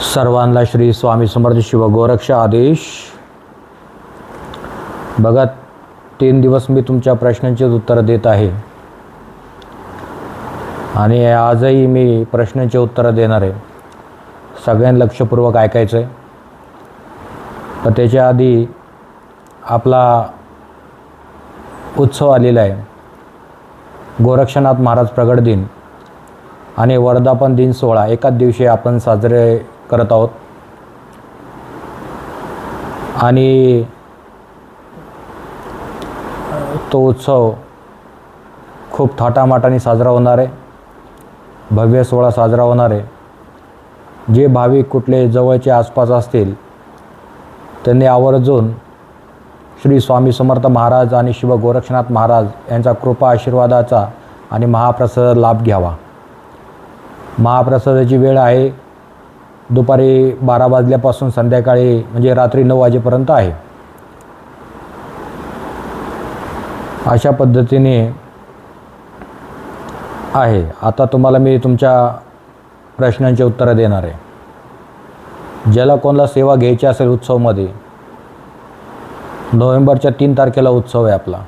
सर्वांना श्री स्वामी समर्थ शिव गोरक्ष आदेश. बघा तीन दिवस मी तुमच्या प्रश्नांचे उत्तर देत आहे. आणि आजही मी प्रश्नांचे उत्तरं देणार आहे. सगळ्यांना लक्षपूर्वक ऐकायचं आहे पण त्याच्या आधी आपला उत्सव आलेला आहे. गोरक्षनाथ महाराज प्रगट दिन. आणि वर्धापन दिन सोहळा एकाच दिवशी आपण साजरे करत आहोत. आणि तो उत्सव खूप थाटामाटाने साजरा होणार आहे. भव्य सोहळा साजरा होणार आहे. जे भाविक कुठले जवळचे आसपास असतील त्यांनी आवर्जून श्री स्वामी समर्थ महाराज आणि शिव गोरक्षनाथ महाराज यांचा कृपा आशीर्वादाचा आणि महाप्रसाद लाभ घ्यावा. महाप्रसादाची वेळ आहे. दुपारी बारा वाजल्यापासून संध्याकाळी म्हणजे रात्री नऊ वाजेपर्यंत आहे. अशा पद्धतीने आहे. आता तुम्हाला मी तुमच्या प्रश्नांची उत्तरं देणार आहे. ज्याला कोणाला सेवा घ्यायची असेल उत्सवमध्ये नोव्हेंबरच्या तीन तारखेला उत्सव आहे आपला.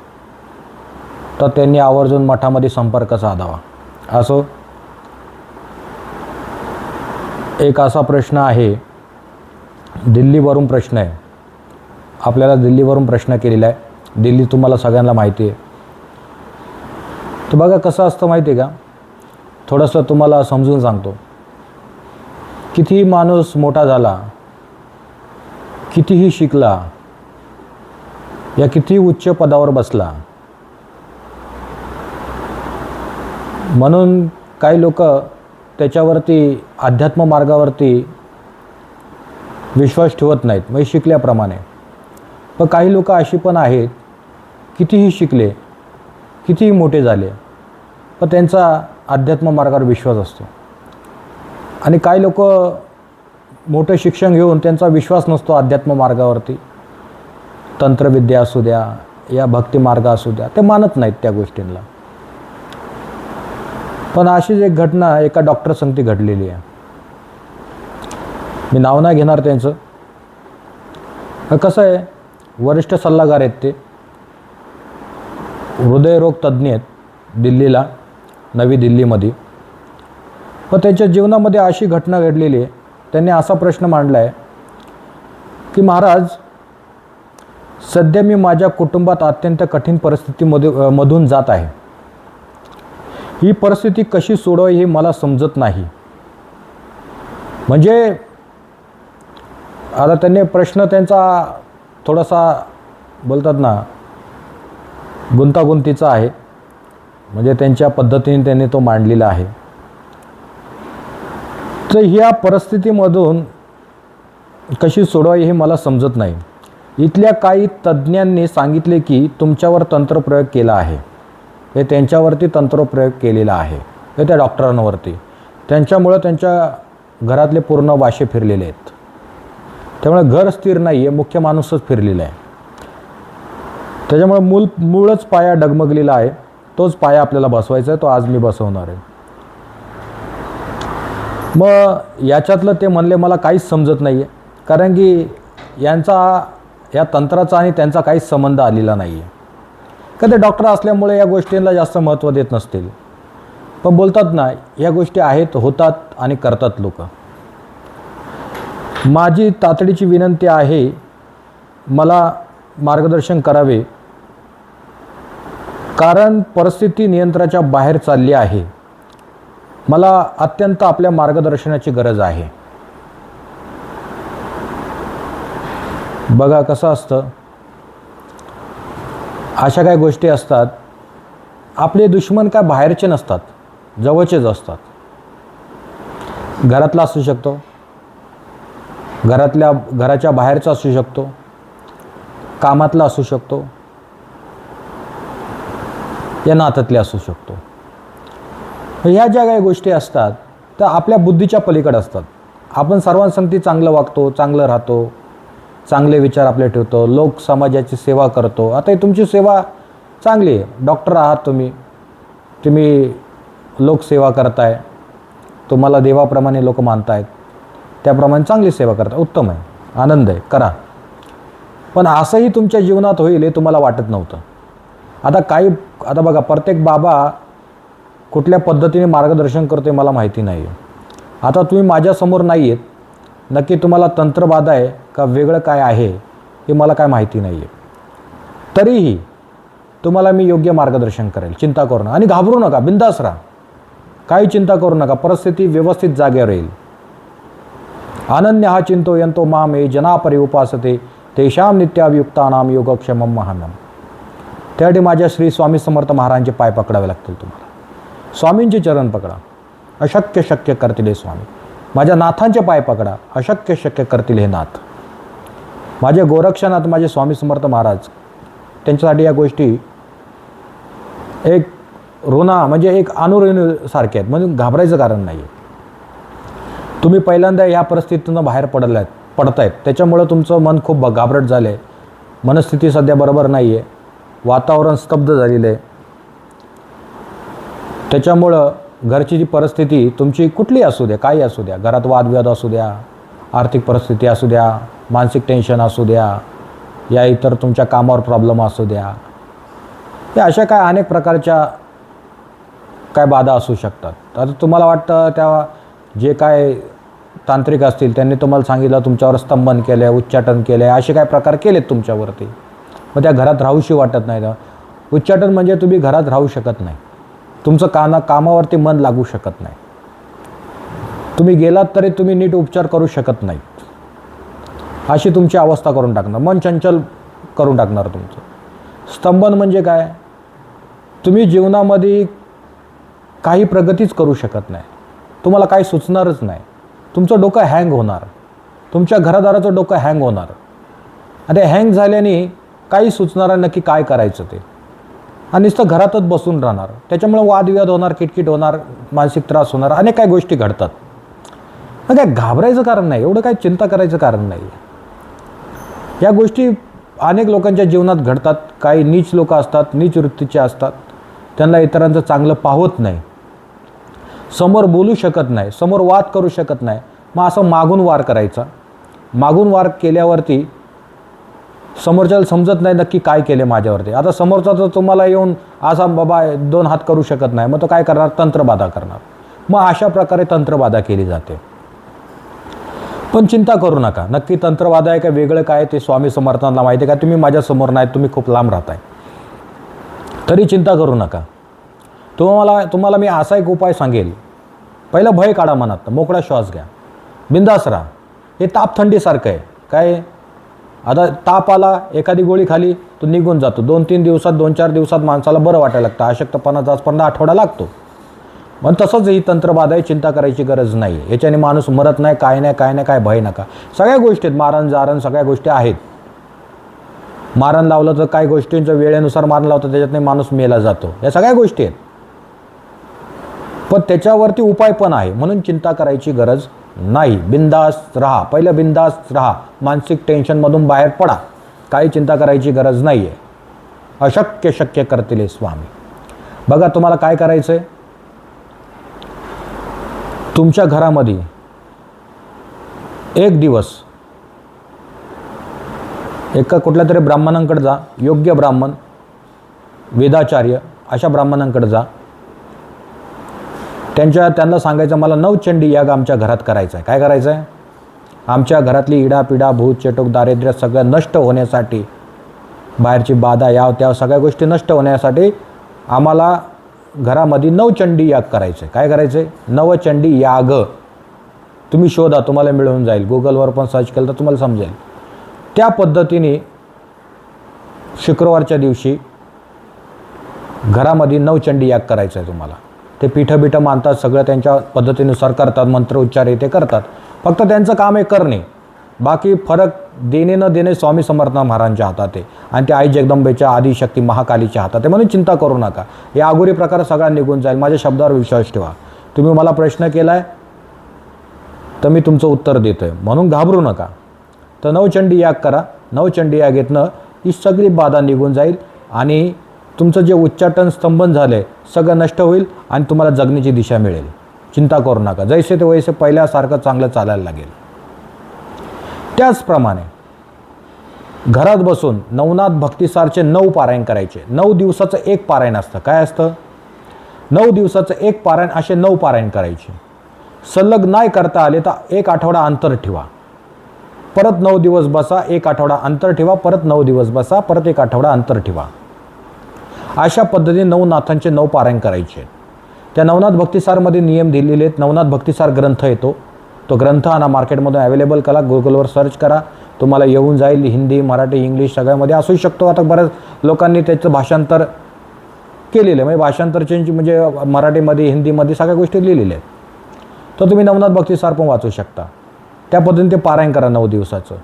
तर त्यांनी आवर्जून मठामध्ये संपर्क साधावा. असो? एक असा प्रश्न आहे. दिल्लीवरून प्रश्न आहे. आपल्याला दिल्लीवरून प्रश्न केलेला आहे. दिल्ली तुम्हाला सगळ्यांना माहिती आहे. तर बघा कसं असतं माहिती आहे का? थोडंसं तुम्हाला समजून सांगतो. कितीही माणूस मोठा झाला कितीही शिकला या किती उच्च पदावर बसला म्हणून काही लोक त्याच्यावरती अध्यात्म मार्गावरती विश्वास ठेवत नाहीत. म्हणजे शिकल्याप्रमाणे. पण काही लोक अशी पण आहेत कितीही शिकले कितीही मोठे झाले पण त्यांचा अध्यात्म मार्गावर विश्वास असतो. आणि काही लोक मोठं शिक्षण घेऊन त्यांचा विश्वास नसतो अध्यात्म मार्गावरती. तंत्रविद्या असू द्या या भक्ती मार्ग असू द्या ते मानत नाहीत त्या गोष्टींना. पण अशीच एक घटना एका डॉक्टर संगती घडलेली आहे. मी नाव नाही घेणार त्यांचं. तर कसं आहे वरिष्ठ सल्लागार आहेत ते. हृदयरोग तज्ज्ञ आहेत दिल्लीला नवी दिल्लीमध्ये. पण त्यांच्या जीवनामध्ये अशी घटना घडलेली आहे त्यांनी असा प्रश्न मांडला आहे की महाराज सध्या मी माझ्या कुटुंबात अत्यंत कठीण परिस्थितीमध्ये मधून जात आहे. ही परिस्थिती कशी सोडवावी हे मला समजत नाही. म्हणजे आता त्यांनी प्रश्न त्यांचा थोडासा बोलतात ना गुंतागुंतीचा आहे. म्हणजे त्यांच्या पद्धतीने त्यांनी तो मांडलेला आहे. तर ह्या परिस्थितीमधून कशी सोडवावी हे मला समजत नाही. इथल्या काही तज्ज्ञांनी सांगितले की तुमच्यावर तंत्रप्रयोग केला आहे. हे त्यांच्यावरती तंत्रप्रयोग केलेला आहे. हे त्या डॉक्टरांवरती. त्यांच्यामुळं त्यांच्या घरातले पूर्ण वाशे फिरलेले आहेत. त्यामुळे घर स्थिर नाही आहे मुख्य माणूसच फिरलेला आहे. त्याच्यामुळे मूल मूळच पाया डगमगलेला आहे. तोच पाया आपल्याला बसवायचा आहे तो आज मी बसवणार आहे. मग याच्यातलं ते म्हणले मला काहीच समजत नाही आहे कारण की यांचा या तंत्राचा आणि त्यांचा काहीच संबंध आलेला नाही आहे का ते डॉक्टर असल्यामुळे या गोष्टींना जास्त महत्त्व देत नसतील. पण बोलतात ना या गोष्टी आहेत होतात आणि करतात लोक. माझी तातडीची विनंती आहे मला मार्गदर्शन करावे. कारण परिस्थिती नियंत्रणाच्या बाहेर चालली आहे. मला अत्यंत आपल्या मार्गदर्शनाची गरज आहे. बघा कसं असतं. अशा काही गोष्टी असतात आपले दुश्मन काय बाहेरचे नसतात जवळचेच असतात. घरातला असू शकतो घरातल्या घराच्या बाहेरचा असू शकतो कामातला असू शकतो या नात्यातले असू शकतो. ह्या ज्या काही गोष्टी असतात त्या आपल्या बुद्धीच्या पलीकडे असतात. आपण सर्वांसंगती चांगलं वागतो चांगलं राहतो चांगले विचार आपले ठेवतो लोक समाजाची सेवा करतो. आता ही तुमची सेवा चांगली आहे. डॉक्टर आहात तुम्ही. तुम्ही लोकसेवा करताय. तुम्हाला देवाप्रमाणे लोक मानतायत. त्याप्रमाणे चांगली सेवा करता. उत्तम आहे. आनंद आहे. करा. पण असंही तुमच्या जीवनात होईल हे तुम्हाला वाटत नव्हतं. आता काही आता बघा प्रत्येक बाबा कुठल्या पद्धतीने मार्गदर्शन करते मला माहिती नाही आहे आता तुम्ही माझ्यासमोर नाही आहेत नक्की तुम्हाला तंत्रबाधा आहे. का वेगळं काय आहे हे मला काय माहिती नाही आहे तरीही तुम्हाला मी योग्य मार्गदर्शन करेल. चिंता करू नका. आणि घाबरू नका. बिंदास राहा. काही चिंता करू नका. परिस्थिती व्यवस्थित जागेवर येईल. अनन्य हा चिंतो यंतो माम ए जनापरी उपासते. तेषाम नित्याभियुक्तानाम योगक्षमम महानम त्यासाठी माझ्या श्री स्वामी समर्थ महाराजांचे पाय पकडावे लागतील तुम्हाला. स्वामींचे चरण पकडा. अशक्य शक्य करतील हे स्वामी. माझ्या नाथांचे पाय पकडा. अशक्य शक्य करतील हे नाथ. माझ्या गोरक्षनाथ माझे स्वामी समर्थ महाराज त्यांच्यासाठी या गोष्टी एक ऋणा म्हणजे एक अनुऋणीसारखे आहेत. म्हणून घाबरायचं कारण नाही आहे तुम्ही पहिल्यांदा या परिस्थितीतून बाहेर पडल्यात पडतायत. त्याच्यामुळं तुमचं मन खूप ब- घाबरट झालं आहे मनस्थिती सध्या बरोबर नाही आहे वातावरण स्तब्ध झालेलं आहे. त्याच्यामुळं घरची जी परिस्थिती तुमची कुठली असू द्या काही असू द्या. घरात वादविवाद असू द्या आर्थिक परिस्थिती असू द्या मानसिक टेन्शन असू द्या या इतर तुमच्या कामावर प्रॉब्लेम असू द्या या अशा काय अनेक प्रकारच्या काय बाधा असू शकतात. आता तुम्हाला वाटतं त्या जे काय तांत्रिक असतील त्यांनी तुम्हाला सांगितलं तुमच्यावर स्तंभन केलं आहे उच्चाटन केलं आहे असे काय प्रकार केलेत तुमच्यावरती? मग त्या घरात राहूशी वाटत नाही उच्चाटन म्हणजे तुम्ही घरात राहू शकत नाही. तुमचं काना कामावरती मन लागू शकत नाही. तुम्ही गेलात तरी तुम्ही नीट उपचार करू शकत नाही. अशी तुमची अवस्था करून टाकणार. मन चंचल करून टाकणार तुमचं. स्तंभन म्हणजे काय? तुम्ही जीवनामध्ये काही प्रगतीच करू शकत नाही. तुम्हाला काही सुचणारच नाही. तुमचं डोकं हँग होणार. तुमच्या घरादाराचं डोकं हँग होणार. आणि हँग झाल्याने काही सुचणार नक्की काय करायचं ते? आणि नुसतं घरातच बसून राहणार. त्याच्यामुळे वादविवाद होणार किटकिट होणार मानसिक त्रास होणार अनेक काही गोष्टी घडतात. मग काय घाबरायचं कारण नाही. एवढं काही चिंता करायचं कारण नाही. या गोष्टी अनेक लोकांच्या जीवनात घडतात. काही नीच लोक असतात नीच वृत्तीचे असतात. त्यांना इतरांचं चांगलं पाहत नाही. समोर बोलू शकत नाही समोर वाद करू शकत नाही. मग असं मागून वार करायचा. मागून वार केल्यावरती समोरच्याला समजत नाही नक्की काय केले माझ्यावरती. आता समोरचा तर तुम्हाला येऊन असा बाबा दोन हात करू शकत नाही. मग तो काय करणार? तंत्रबाधा करणार. मग अशा प्रकारे तंत्रबाधा केली जाते. पण चिंता करू नका. नक्की तंत्रवाद आहे का वेगळं काय ते स्वामी समर्थांना माहिती आहे का? तुम्ही माझ्यासमोर नाही तुम्ही खूप लांब राहताय. तरी चिंता करू नका. तुम्हाला तुम्हाला मी असा एक उपाय सांगेल. पहिलं भय काढा मनात मोकळा श्वास घ्या. बिंदास राहा. हे ताप थंडीसारखं आहे. काय? आता ताप आला एखादी गोळी खाली तो निघून जातो. दोन तीन दिवसात दोन चार दिवसात माणसाला बरं वाटायला लागतं. अशक्तपणा जास्तपर्यंत आठवडा लागतो. मग तसंच ही तंत्रबाधा आहे चिंता करायची गरज नाही. याच्याने माणूस मरत नाही काय नाही काय नाही काय भय नका. सगळ्या गोष्टी आहेत मारण जारण सगळ्या गोष्टी आहेत. मारण लावलं तर काही गोष्टींचं वेळेनुसार मारण लावतं त्याच्यातने माणूस मेला जातो. या सगळ्या गोष्टी आहेत. पण त्याच्यावरती उपाय पण आहे म्हणून चिंता करायची गरज नाही. बिंदास राहा. पहिलं बिंदास राहा. मानसिक टेन्शनमधून बाहेर पडा. काही चिंता करायची गरज नाही आहे अशक्य शक्य करतील स्वामी. बघा तुम्हाला काय करायचं आहे तुमच्या घरामध्ये एक दिवस एका कुठल्या तरी ब्राह्मणांकडे जा योग्य ब्राह्मण वेदाचार्य अशा ब्राह्मणांकडे जा. त्यांच्या त्यांना सांगायचं मला नवचंडी याग आमच्या घरात करायचा आहे. काय करायचं आहे आमच्या घरातली इडापिडा भूत चेटोक दारिद्र्य सगळं नष्ट होण्यासाठी बाहेरची बाधा याव त्या सगळ्या गोष्टी नष्ट होण्यासाठी आम्हाला घरामध्ये नवचंडी याग करायचं आहे काय करायचं आहे नवचंडी याग. तुम्ही शोधा तुम्हाला मिळून जाईल. गुगलवर पण सर्च केलं तर तुम्हाला समजेल. त्या पद्धतीने शुक्रवारच्या दिवशी घरामध्ये नवचंडी याग करायचं आहे तुम्हाला. ते पिठं बिठं मानतात सगळं त्यांच्या पद्धतीनुसार करतात मंत्र उच्चार हे ते करतात. फक्त त्यांचं काम आहे करणे. बाकी फरक देणे न देणे स्वामी समर्थ महाराजांच्या हातात आहे. आणि ते आई जगदंबेच्या आदिशक्ती महाकालीच्या हातात आहे. म्हणून चिंता करू नका. या अगोरी प्रकार सगळा निघून जाईल. माझ्या शब्दावर विश्वास ठेवा. तुम्ही मला प्रश्न केला आहे तर मी तुमचं उत्तर देतो आहे म्हणून घाबरू नका. तर नवचंडी याग करा. नवचंडी याग घेतनं ही सगळी बाधा निघून जाईल आणि तुमचं जे उच्चाटन स्तंभन झालं आहे सगळं नष्ट होईल आणि तुम्हाला जगण्याची दिशा मिळेल. चिंता करू नका. जैसे ते वैसे पहिल्यासारखं चांगलं चालायला लागेल. त्याचप्रमाणे घरात बसून नवनाथ भक्तिसारचे नऊ पारायण करायचे. नऊ दिवसाचं एक पारायण असतं. काय असतं? नऊ दिवसाचं एक पारायण असे नऊ पारायण करायचे. सलग नाही करता आले तर एक आठवडा अंतर ठेवा. परत नऊ दिवस बसा एक आठवडा अंतर ठेवा परत नऊ दिवस बसा परत एक आठवडा अंतर ठेवा. अशा पद्धतीने नऊ नाथांचे नऊ पारायण करायचे. त्या नवनाथ भक्तिसारमध्ये नियम दिलेले आहेत. नवनाथ भक्तिसार ग्रंथ येतो. तो ग्रंथ आणा मार्केटमधून अवेलेबल करा गुगलवर सर्च करा. तुम्हाला येऊन जाईल हिंदी मराठी इंग्लिश सगळ्यामध्ये असू शकतो. आता बऱ्याच लोकांनी त्याचं भाषांतर केलेलं आहे. म्हणजे भाषांतर चेंज म्हणजे मराठीमध्ये हिंदीमध्ये सगळ्या गोष्टी लिहिलेल्या आहेत. तर तुम्ही नवनाथ भक्तिसार पण वाचू शकता. त्या पद्धतीने ते पारायण करा नऊ दिवसाचं.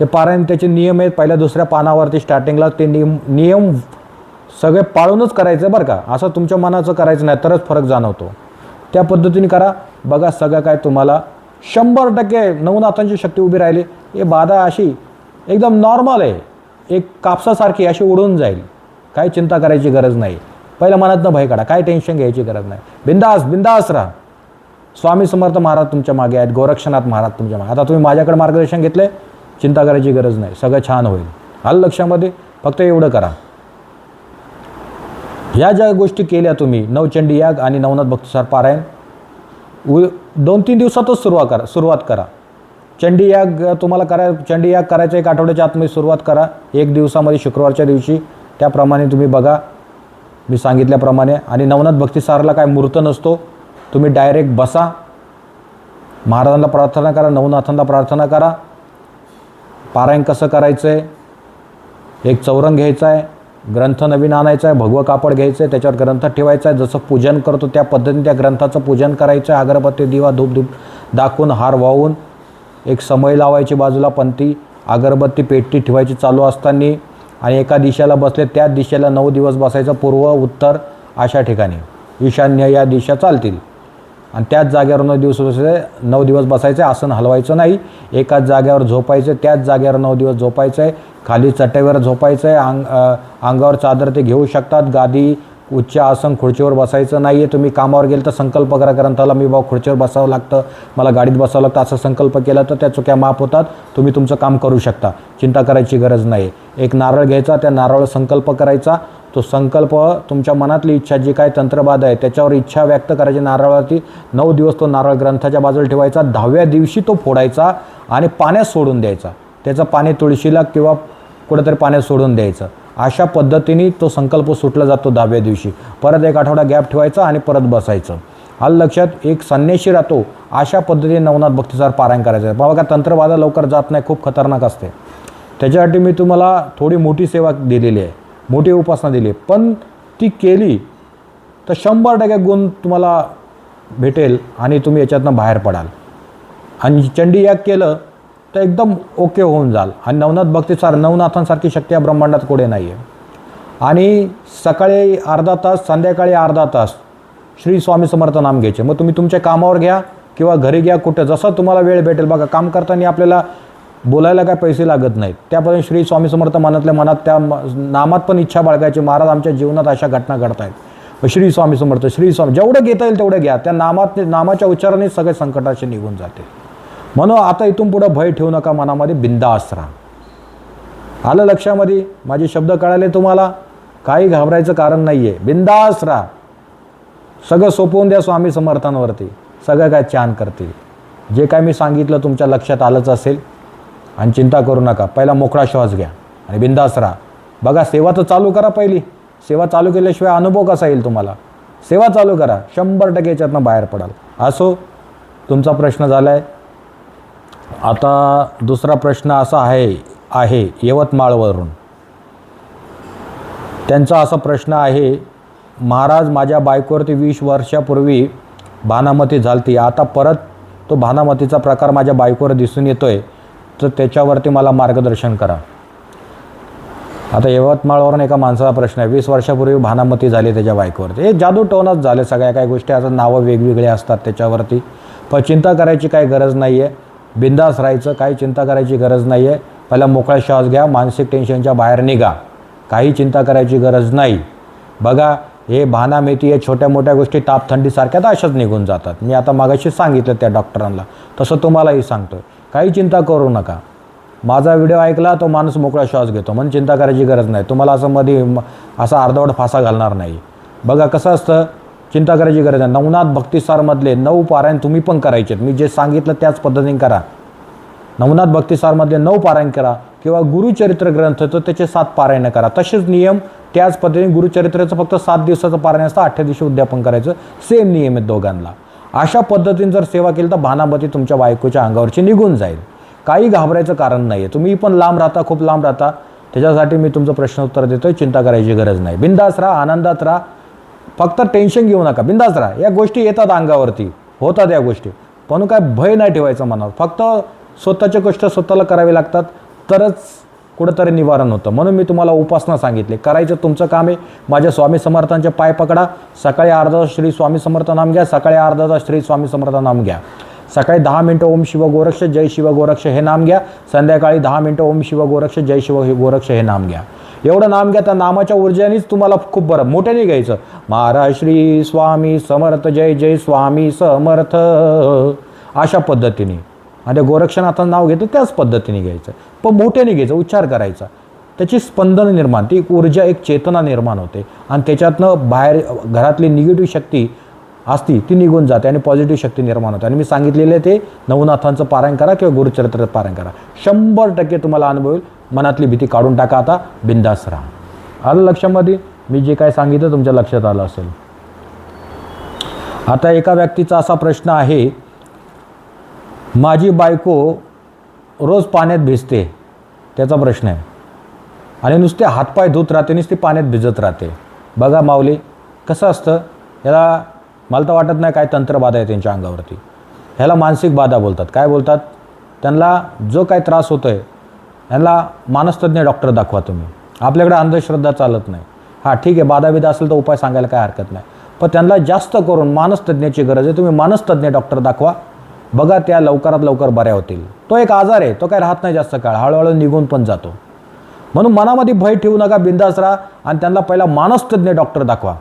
ते पारायण त्याचे नियम आहेत. पहिल्या दुसऱ्या पानावरती स्टार्टिंगला ते नियम नियम सगळे पाळूनच करायचं बरं का. असं तुमच्या मनाचं करायचं नाही तरच फरक जाणवतो. त्या पद्धतीने करा. बघा सगळं काय तुम्हाला शंभर टक्के नवनाथांची शक्ती उभी राहिली. हे बाधा अशी एकदम नॉर्मल आहे. एक कापसासारखी अशी उडून जाईल. काही चिंता करायची गरज नाही. पहिल्या मनातनं भय काढा. काय टेन्शन घ्यायची गरज नाही. बिंदास बिंदास राहा. स्वामी समर्थ महाराज तुमच्या मागे आहेत. गोरक्षनाथ महाराज तुमच्या मागे आता तुम्ही माझ्याकडे मार्गदर्शन घेतले चिंता करायची गरज नाही. सगळं छान होईल. आलं लक्षामध्ये? फक्त एवढं करा. ह्या ज्या गोष्टी केल्या तुम्ही नवचंडी याग आणि नवनाथ भक्तसार पारायण उ दोन तीन दिवसातच सुरुवात करा सुरुवात करा. चंडी याग तुम्हाला करा चंडी याग करायचं एक आठवड्याच्या आतमध्ये सुरुवात करा. एक दिवसामध्ये शुक्रवारच्या दिवशी त्याप्रमाणे तुम्ही बघा. मी सांगितल्याप्रमाणे आणि नवनाथ भक्तिसारला काय मूर्त नसतो. तुम्ही डायरेक्ट बसा. महाराजांना प्रार्थना करा नवनाथांना प्रार्थना करा. पारायण कसं करायचं आहे एक चौरंग घ्यायचा आहे ग्रंथ नवीन आणायचा आहे भगवं कापड घ्यायचं आहे त्याच्यावर ग्रंथ ठेवायचा आहे जसं पूजन करतो त्या पद्धतीने त्या ग्रंथाचं पूजन करायचं आहे अगरबत्ती दिवा धूप धूप दाखवून हार वाहून एक समय लावायची बाजूला पंथी अगरबत्ती पेटी ठेवायची चालू असताना आणि एका दिशेला बसले त्याच दिशेला नऊ दिवस बसायचं पूर्व उत्तर अशा ठिकाणी. ईशान्य या दिशा चालतील. आणि त्याच जागेवर नऊ दिवस बसायचे नऊ दिवस बसायचे आसन हलवायचं नाही. एकाच जागेवर झोपायचं त्याच जागेवर नऊ दिवस झोपायचं आहे. खाली चटईवर झोपायचं आहे अंग अंगावर चादर ते घेऊ शकतात. गादी उच्च आसन खुर्चीवर बसायचं नाही आहे तुम्ही कामावर गेलं तर संकल्प करा ग्रंथाला मी बाबा खुर्चीवर बसावं लागतं मला गाडीत बसावं लागतं असं संकल्प केला तर त्या चुक्या माफ होतात. तुम्ही तुमचं काम करू शकता चिंता करायची गरज नाही एक नारळ घ्यायचा त्या नारळ संकल्प करायचा. तो संकल्प तुमच्या मनातली इच्छा जी काय तंत्रबाद आहे त्याच्यावर इच्छा व्यक्त करायची नारळावरती. नऊ दिवस तो नारळ ग्रंथाच्या बाजूला ठेवायचा. दहाव्या दिवशी तो फोडायचा आणि पाण्यात सोडून द्यायचा. त्याचं पाणी तुळशीला किंवा कुठेतरी पाण्यात सोडून द्यायचं. अशा पद्धतीने तो संकल्प सुटला जातो दहाव्या दिवशी. परत एक आठवडा गॅप ठेवायचा आणि परत बसायचं. आलं लक्षात एक संन्याशी राहतो अशा पद्धतीने नवनाथ भक्तीचा पारायण करायचं. आहे बाबा का तंत्रवादा लवकर जात नाही खूप खतरनाक असते. त्याच्यासाठी मी तुम्हाला थोडी मोठी सेवा दिलेली आहे. मोठी उपासना दिली आहे. पण ती केली तर शंभर टक्के गुण तुम्हाला भेटेल आणि तुम्ही याच्यातनं बाहेर पडाल. आणि चंडी याग केलं तर एकदम ओके होऊन जाल. आणि नवनाथ भक्तीसार नवनाथांसारखी शक्ती या ब्रह्मांडात कुठे नाही आहे आणि सकाळी अर्धा तास संध्याकाळी अर्धा तास श्री स्वामी समर्थ नाम घ्यायचे. मग तुम्ही तुमच्या कामावर घ्या किंवा घरी घ्या कुठं. जसं तुम्हाला वेळ भेटेल बघा काम करताना आपल्याला बोलायला काय पैसे लागत नाहीत. त्यापर्यंत श्री स्वामी समर्थ मनातल्या मनात त्या म- नामात पण इच्छा बाळगायची. महाराज आमच्या जीवनात अशा घटना घडत आहेत श्री स्वामी समर्थ श्री स्वामी जेवढं घेता येईल तेवढं घ्या. त्या नामात नामाच्या उच्चाराने सगळे संकटाचे निघून जाते म्हणून आता इथून पुढं भय ठेवू नका मनामध्ये बिंदास राहा. आलं लक्षामध्ये? माझे शब्द कळाले तुम्हाला? काही घाबरायचं कारण नाही आहे बिंदास राहा. सगळं सोपवून द्या स्वामी समर्थांवरती. सगळं काय छान करतील. जे काय मी सांगितलं तुमच्या लक्षात आलंच असेल आणि चिंता करू नका. पहिला मोकळा श्वास घ्या आणि बिंदास राहा. बघा सेवा तर चालू करा पहिली. सेवा चालू केल्याशिवाय अनुभव कसा येईल तुम्हाला? सेवा चालू करा. शंभर टक्के याच्यातनं बाहेर पडाल. असो तुमचा प्रश्न झाला आहे आता दुसरा प्रश्न असा आहे आहे यवतमाळवरून. त्यांचा असा प्रश्न आहे महाराज माझ्या बायकोवरती वीस वर्षापूर्वी भानामती झालती. आता परत तो भानामतीचा प्रकार माझ्या बायकोवर दिसून येतो आहे तर त्याच्यावरती मला मार्गदर्शन करा. आता यवतमाळवरून एका माणसाचा प्रश्न आहे वीस वर्षापूर्वी भानामती झाली त्याच्या बायकोवरती. हे जादू टोनच झाले सगळ्या काही गोष्टी आता नावं वेगवेगळे असतात त्याच्यावरती. पण चिंता करायची काही गरज नाही आहे बिंदास राहायचं काही चिंता करायची गरज नाही आहे पहिला मोकळा श्वास घ्या मानसिक टेन्शनच्या बाहेर निघा. काही चिंता करायची गरज नाही. बघा हे भानामेती या छोट्या मोठ्या गोष्टी ताप थंडीसारख्या तर अशाच निघून जातात. मी आता मागाशी सांगितलं त्या डॉक्टरांना. तसं तुम्हालाही सांगतो काही चिंता करू नका. माझा व्हिडिओ ऐकला तो माणूस मोकळा श्वास घेतो. म्हणून चिंता करायची गरज नाही. तुम्हाला असं मध्ये असा अर्धवट फासा घालणार नाही. बघा कसं असतं चिंता करायची गरज नाही. नवनाथ भक्तिसारमधले नऊ पारायण तुम्ही पण करायचे मी जे सांगितलं त्याच पद्धतीने करा. नवनाथ भक्तिसारमधले नऊ पारायण करा किंवा गुरुचरित्र ग्रंथ तर त्याचे सात पारायण करा. तसेच नियम त्याच पद्धतीने गुरुचरित्राचं फक्त सात दिवसाचं पारायण असतं आठव्या दिवशी उद्यापन करायचं. सेम नियम आहेत दोघांना. अशा पद्धतीने जर सेवा केली तर भानामती तुमच्या बायकोच्या अंगावरची निघून जाईल. काही घाबरायचं कारण नाही आहे तुम्ही पण लांब राहता खूप लांब राहता. त्याच्यासाठी मी तुमचं प्रश्न उत्तर देतोय. चिंता करायची गरज नाही. बिंदास राहा आनंदात राहा. फक्त टेन्शन घेऊ नका. बिंदास राहा. या गोष्टी येतात अंगावरती. होतात या गोष्टी. पण काय भय नाही ठेवायचं मनावर. फक्त स्वतःच्या गोष्ट स्वतःला करावी लागतात. तरच कुठंतरी निवारण होतं. म्हणून मी तुम्हाला उपासना सांगितली. करायचं तुमचं काम आहे. माझ्या स्वामी समर्थांचे पाय पकडा. सकाळी अर्धा तास श्री स्वामी समर्थ नाम घ्या. सकाळी अर्धा तास श्री स्वामी समर्थ नाम घ्या. सकाळी दहा मिनटं ओम शिव गोरक्ष जय शिव गोरक्ष हे नाम घ्या. संध्याकाळी दहा मिनटं ओम शिव गोरक्ष जय शिव गोरक्ष हे नाम घ्या. एवढं नाम घ्या त्या नामाच्या ऊर्जेनेच तुम्हाला खूप बरं मोठ्याने घ्यायचं. महाराज श्री स्वामी समर्थ जय जय स्वामी समर्थ. अशा पद्धतीने. आणि गोरक्षनाथाचं नाव घेतं त्याच पद्धतीने घ्यायचं. पण मोठ्याने घ्यायचं उच्चार करायचा. त्याची स्पंदन निर्माण ती एक ऊर्जा एक चेतना निर्माण होते. आणि त्याच्यातनं बाहेर घरातली निगेटिव्ह शक्ती असती ती निघून जाते आणि पॉझिटिव्ह शक्ती निर्माण होते. आणि मी सांगितलेले ते नवनाथांचं पारायण करा किंवा गुरुचरित्राचं पारायण करा. शंभर टक्के तुम्हाला अनुभव येईल मनातली भीती काढून टाका आता. बिंदास राहा. आलं लक्षामध्ये? मी जे काय सांगितलं तुमच्या लक्षात आलं असेल. आता एका व्यक्तीचा असा प्रश्न आहे माझी बायको रोज पाण्यात भिजते. त्याचा प्रश्न आहे. आणि नुसते हातपाय धुत राहते नुसती पाण्यात भिजत राहते. बघा माऊली कसं असतं? याला मला तर वाटत नाही काय तंत्रबाधा आहे त्यांच्या अंगावरती. ह्याला मानसिक बाधा बोलतात. काय बोलतात? त्यांना जो काय त्रास होतो आहे ह्यांना मानसतज्ञ डॉक्टर दाखवा तुम्ही. आपल्याकडे अंधश्रद्धा चालत नाही. हां ठीक आहे बाधाबिधा असेल तर उपाय सांगायला काय हरकत नाही. पण त्यांना जास्त करून मानसतज्ञाची गरज आहे. तुम्ही मानसतज्ञ डॉक्टर दाखवा. बघा त्या लवकरात लवकर बऱ्या होतील. तो एक आजार आहे. तो काय राहत नाही जास्त काळ. हळूहळू निघून पण जातो. म्हणून मनामध्ये भय ठेवू नका बिंदास राहा आणि त्यांना पहिला मानसतज्ञ डॉक्टर दाखवा.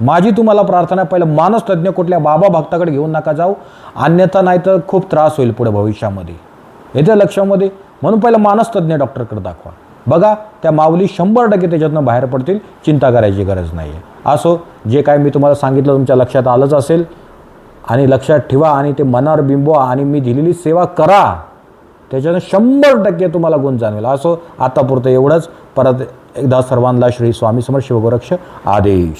माझी तुम्हाला प्रार्थना पहिलं मानसतज्ञ कुठल्या बाबा भक्ताकडे घेऊन नका जाऊ. अन्यथा नाही तर खूप त्रास होईल पुढे भविष्यामध्ये. येत्या लक्षामध्ये. म्हणून पहिलं मानसतज्ञ डॉक्टरकडे दाखवा. बघा त्या माऊली शंभर टक्के त्याच्यातनं बाहेर पडतील चिंता करायची गरज नाही आहे असो जे काय मी तुम्हाला सांगितलं तुमच्या लक्षात आलंच असेल आणि लक्षात ठेवा आणि ते मनावर बिंबवा आणि मी दिलेली सेवा करा. त्याच्यानं शंभर टक्के तुम्हाला गुण जाणवेल. असो आतापुरतं एवढंच. परत एकदा सर्वांना श्री स्वामी समर्थ शिवगोरक्ष आदेश.